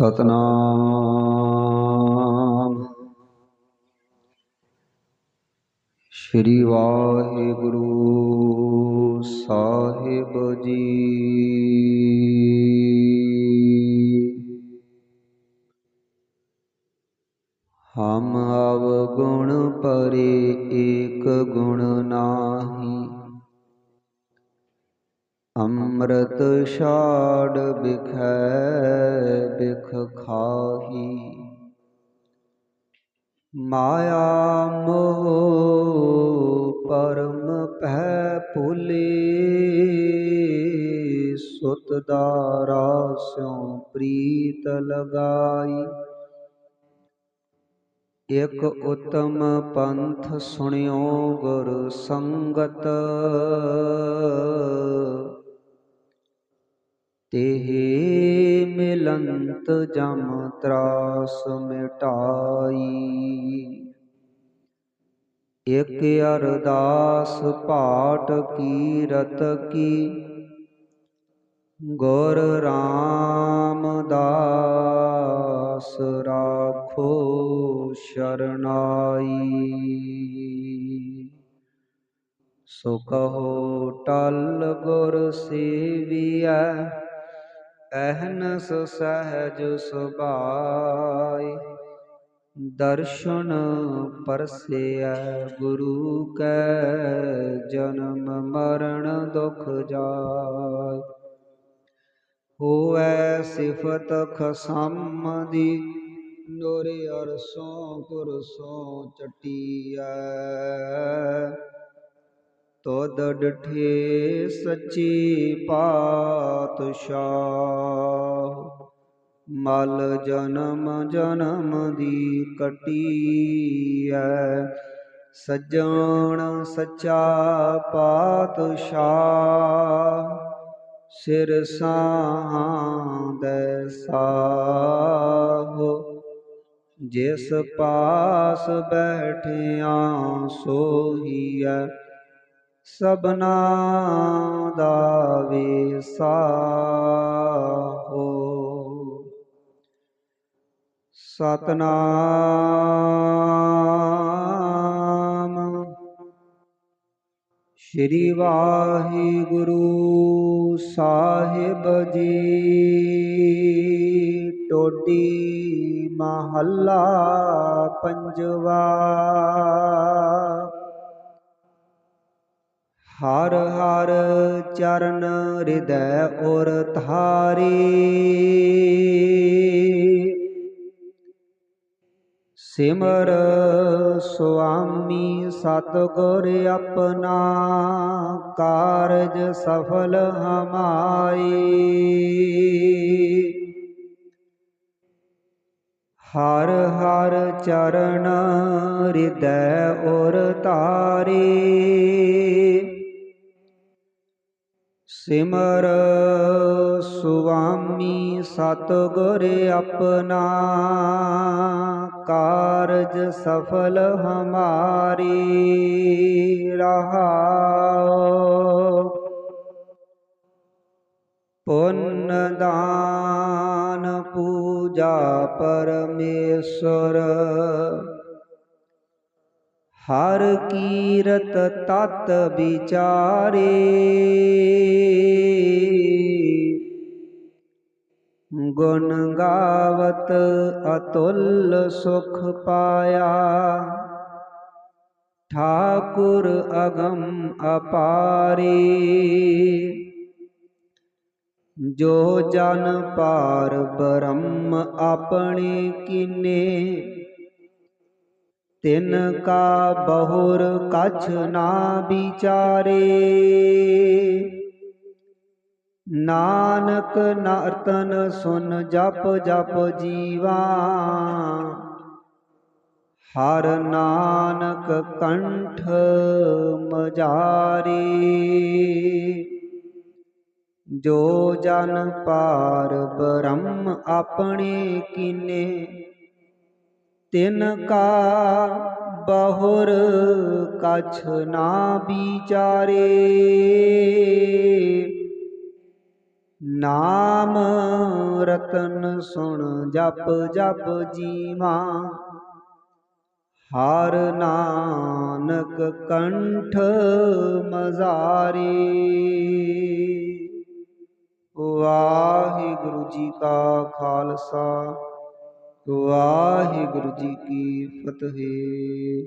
ਸਤਨਾਮ। ਸ਼੍ਰੀ ਵਾਹਿਗੁਰੂ ਸਾਹਿਬ ਜੀ। ਹਮ ਅਵ ਗੁਣ ਪਰੇ ਏਕ ਗੁਣ ਨਾਹੀ। ਅੰਮ੍ਰਿਤ ਛਾੜ ਬਿਖੈ ਬਿਖ ਖਾਹੀ। ਮਾਇਆ ਮੋਹ ਪਰਮ ਭੈ ਭੁਲੇ, ਸੁਤ ਦਾਰਾ ਸਿਉ ਪ੍ਰੀਤ ਲਗਾਈ। ਇਕ ਉਤਮ ਪੰਥ ਸੁਣਿਓ ਗੁਰ ਸੰਗਤ, ਤੇਹੇ ਲੰਤ ਜਮ ਤਰਾਸ ਮਿਟਾਈ। ਇਕ ਅਰਦਾਸ ਪਾਟ ਕੀਰਤ ਕੀ, ਗੁਰ ਰਾਮਦਾਸ ਰਾਖੋ ਸ਼ਰਨਾਈ। ਸੋ ਕਹੋ ਟਲ ਗੁਰ ਸੇਵੀਐ ਅਹਨਸ ਸਹਿਜ ਸੁਭਾਈ, ਦਰਸ਼ਨ ਪਰਸੇਐ ਗੁਰੂ ਕੈ, ਜਨਮ ਮਰਨ ਦੁਖ ਜਾਇ। ਹੋਵੈ ਸਿਫਤ ਖਸਮ ਦੀ, ਨੁਰ ਅਰਸੋਂ ਕੁਰਸੋਂ ਚਟੀਐ। ਤੋਦ ਡਠੇ ਸੱਚੀ ਪਾਤਸ਼ਾਹ। ਮਲ ਜਨਮ ਜਨਮ ਦੀ ਕਟੀ ਕਟੀਐ, ਸੱਜਣ ਸੱਚਾ ਪਾਤਸ਼ਾਹ। ਸਿਰ ਸਾਂਦੈ ਸਾਹੋ, ਜਿਸ ਪਾਸ ਬੈਠਿਆ ਸੋਹੀਐ ਸਬਨਾ ਦਾ ਵਿਸਾਹੋ ਸਤਨਾਮ ਸ਼੍ਰੀ ਵਾਹਿਗੁਰੂ ਸਾਹਿਬ ਜੀ ਟੋਡੀ ਮਹੱਲਾ ਪੰਜਵਾ। ਹਰ ਹਰ ਚਰਨ ਹਿਰਦੈ ਔਰ ਧਾਰੀ। ਸਿਮਰ ਸੁਆਮੀ ਸਤਿਗੁਰ ਆਪਣਾ ਕਾਰਜ ਸਫਲ ਹਮਾਈ। ਹਰ ਹਰ ਚਰਨ ਹਿਰਦੈ ਔਰ ਤਾਰੀ ਸਿਮਰ ਸੁਆਮੀ ਸਤਿਗੁਰ ਆਪਣਾ ਕਾਰਜ ਸਫਲ ਹਮਾਰੀ ਰਹਾਉ। ਪੁੰਨ ਦਾਨ ਪੂਜਾ ਪਰਮੇਸ਼ਰ ਹਰ ਕੀਰਤ ਤਤ ਵਿਚਾਰੇ। ਗੁਣ ਗਾਵਤ ਅਤੁੱਲ ਸੁਖ ਪਾਇਆ। ਠਾਕੁਰ ਅਗਮ ਅਪਾਰੇ। ਜੋ ਜਨ ਪਾਰ ਬ੍ਰਹਮ ਆਪਣੇ ਕੀਨੇ ਤਿਨ ਕਾ ਬਹੁਰ ਕਛ ਨਾ ਵਿਚਾਰੇ। ਨਾਨਕ ਨਰਤਨ ਸੁਨ ਜਪ ਜਪ ਜੀਵਾ। ਹਰ ਨਾਨਕ ਕੰਠ ਮਜਾਰੀ। ਜੋ ਜਨ ਪਾਰ ਬ੍ਰਹਮ ਆਪਣੇ ਕੀਨੇ ਤਿਨ ਕਾ ਬਹੁਰ ਕਛ ਨਾ ਵਿਚਾਰੇ। ਨਾਮ ਰਤਨ ਸੁਣ ਜਪ ਜਪ ਜੀਵਾ ਹਰ ਨਾਨਕ ਕੰਠ ਮਜ਼ਾਰੇ। ਵਾਹਿਗੁਰੂ ਜੀ ਕਾ ਖਾਲਸਾ। ਵਾਹਿਗੁਰੂ ਜੀ ਕੀ ਫਤਿਹ।